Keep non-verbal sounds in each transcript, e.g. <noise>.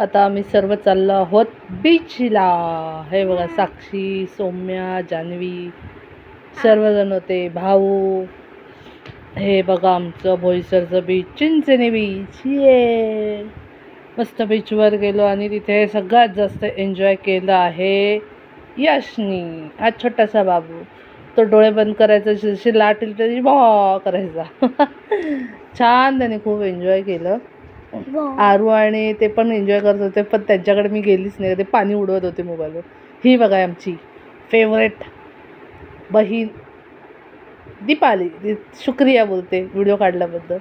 आता आम्ही सर्व चाललो आहोत बीचला. हे बघा साक्षी सौम्या जान्हवी सर्वजण होते भाऊ. हे बघा आमचं भोईसरचं बीच चिंचणी बीच ये मस्त बीचवर गेलो आणि तिथे सगळ्यात जास्त एन्जॉय केलं आहे यशनी. हा छोटासा बाबू. तो डोळे बंद करायचा जशी लाटेल तरी बॉ करायचा. <laughs> छान त्याने खूप एन्जॉय केलं. आरू आणि ते पण एन्जॉय करत होते पण त्यांच्याकडे मी गेलीच नाही. ते पाणी उडवत होते मोबाईलवर ही बघा आमची फेवरेट बहीण दीपाली. ती शुक्रिया बोलते व्हिडिओ काढल्याबद्दल.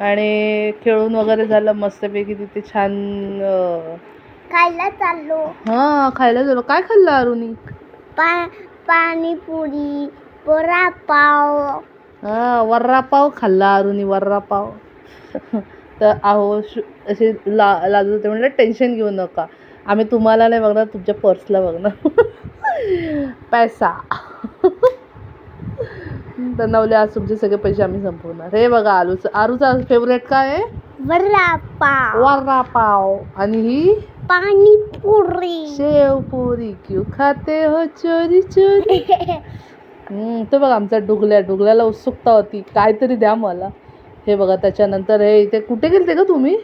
आणि खेळून वगैरे झालं मस्तपैकी तिथे छान खायला चाललो. हां खायला झालं काय खाल्लं आरुनी? पा पाणीपुरी पोरा पाव हां वर्रा पाव खाल्ला अरुणी वर्रा पाव <laughs> तर आहो शु असे ला लाजत होते. म्हणलं टेन्शन घेऊ नका. आम्ही तुम्हाला नाही बघणार तुमच्या पर्सला बघणार. <laughs> पैसा. <laughs> तर नवले आज तुमचे सगळे पैसे आम्ही संपवणार. हे बघा आलूचं आरूचा फेवरेट काय आहे? वरा पाव वर्रा पाव आणि ही? पाणीपुरी. शेवपुरी. क्यू खाते हो चोरी चोरी? <laughs> हम्म, तो बघा आमचा डुगल्या डुगल्याला उत्सुकता होती. काहीतरी द्या मला. हे बघा त्याच्यानंतर हे इथे कुठे गेलते का तुम्ही?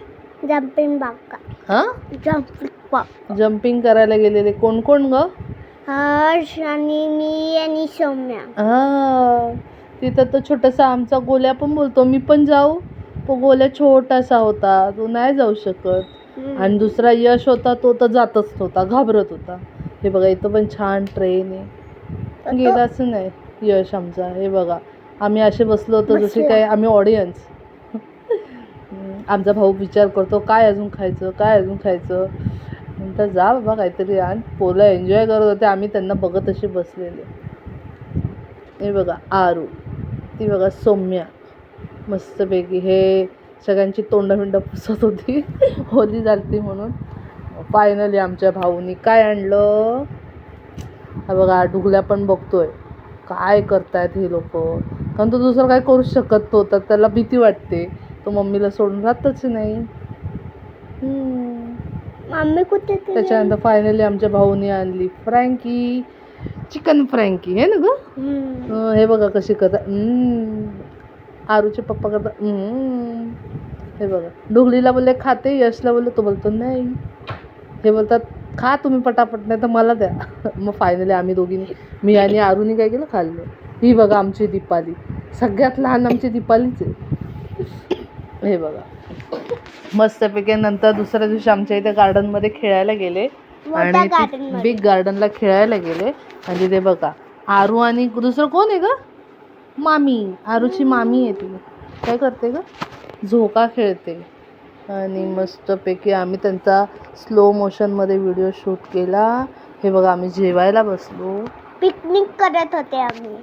जम्पिंग बाका हां? जम्पिंग बाक जम्पिंग करायला गेलेले. कोण कोण ग? हर्ष आणि मी आणि सौम्या. हां. तिथं तो छोटासा आमचा गोल्या पण बोलतो. मी पण जाऊ. तो गोल्या छोटासा होता. तो नाही जाऊ शकत. आणि दुसरा यश होता तो तर जातच नव्हता. घाबरत होता. हे बघा इथं पण छान ट्रेन आहे. गेलाच नाही यश आमचा. हे बघा आम्ही असे बसलो होतो जसे. काय आम्ही ऑडियन्स आमचा भाऊ विचार करतो काय अजून खायचं? काय अजून खायचं? नंतर जा बाबा काहीतरी आण. पोलं एन्जॉय करत होते आम्ही त्यांना बघत असे बसलेले. हे बघा आरू. ती बघा सौम्या. मस्तपैकी हे सगळ्यांची तोंडभिंड पुसत होती. <laughs> होली झालती म्हणून. फायनली आमच्या भाऊनी काय आणलं? हा बघा डुगल्या पण बघतोय. काय करतायत हे लोक? कारण तो दुसरं काय करू शकत नव्हता त्याला भीती वाटते. तो मम्मीला सोडून राहतच नाही. मम्मी कुठे? त्याच्यानंतर फायनली आमच्या भाऊनी आणली फ्रँकी चिकन फ्रँकी हे ना ग? हे बघा कशी करतात. हम्म. आरूचे पप्पा करतात. हम्म. हे बघा. डुगलीला बोलले खाते. यशला बोलले तो बोलतो नाही. हे बोलतात खा तुम्ही पटापट नाही तर मला द्या. <laughs> मग फायनली आम्ही दोघींनी मी आणि आरूनी काय केलं खाल्लं. ही बघा आमची दीपाली. सगळ्यात लहान आमची दीपालीच आहे. हे बघा. मस्तपैकी नंतर दुसऱ्या दिवशी आमच्या इथे गार्डनमध्ये खेळायला गेले. आणि. बिग गार्डनला खेळायला गेले. आणि तिथे बघा आरू आणि दुसरं कोण आहे ग? मामी. आरूची मामी आहे ती. काय करते ग? झोका खेळते. आणि मस्तपैकी आम्ही त्यांचा स्लो मोशनमध्ये व्हिडिओ शूट केला. हे बघा आम्ही जेवायला बसलो. पिकनिक करत होते आम्ही.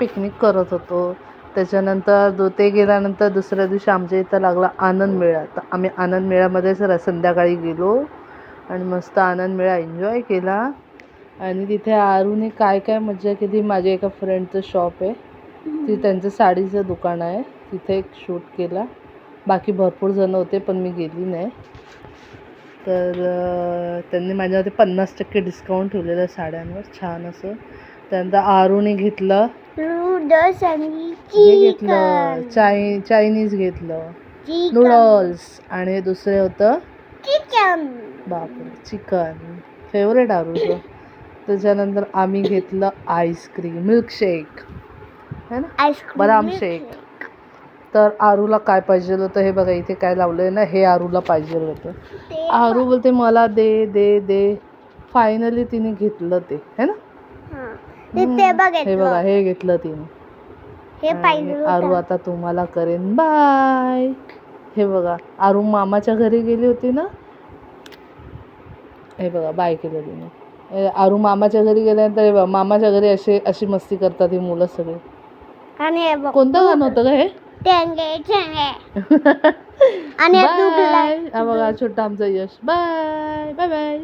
पिकनिक करत होतो. त्याच्यानंतर दो ते गेल्यानंतर दुसऱ्या दिवशी आमच्या इथं लागला आनंद मेळा. तर आम्ही आनंद मेळ्यामध्येच र- संध्याकाळी गेलो आणि मस्त आनंद मेळा एन्जॉय केला. आणि तिथे आरूने काय काय मजा केली. माझ्या एका फ्रेंडचं शॉप आहे. ती त्यांचं साडीचं दुकान आहे. तिथे एक शूट केला. बाकी भरपूर जण होते पण मी गेली नाही. तर त्यांनी माझ्यावरती पन्नास टक्के डिस्काउंट ठेवलेलं आहे साड्यांवर. छान असं. त्यानंतर आरूने घेतलं. नूडल्स आणि हे घेतलं चाय चायनीज घेतलं. नूडल्स. आणि दुसरे होतं? चिकन. बापरे चिकन. फेवरेट आरूचं त्याच्यानंतर आम्ही घेतलं आईस्क्रीम मिल्कशेक. है ना? आईस्क्रीम बदाम शेक तर आरूला काय पाहिजे होतं? हे बघा इथे काय लावलंय ना हे आरूला पाहिजे होतं. आरू बोलते मला दे दे दे. फायनली तिने घेतलं ते. है ना? ते बघ हे बघा हे घेतलं तिने. हे पाहिजे आणि आरू होतं. आता तुम्हाला करेन. बाय. हे बघा आरू मामाच्या घरी गेली होती ना? हे बघा बाय केलं तिने. हे आरू मामाच्या घरी गेल्यानंतर हे बघा मामाच्या घरी असे अशी मस्ती करतात ही मुलं सगळे. आणि हे बघ कोणतं गाणं होतं का हे? टेंगे टेंगे <laughs> आणि हे दुखलं. बाय हा बघा छोटा आमचा यश. बाय. Bye bye.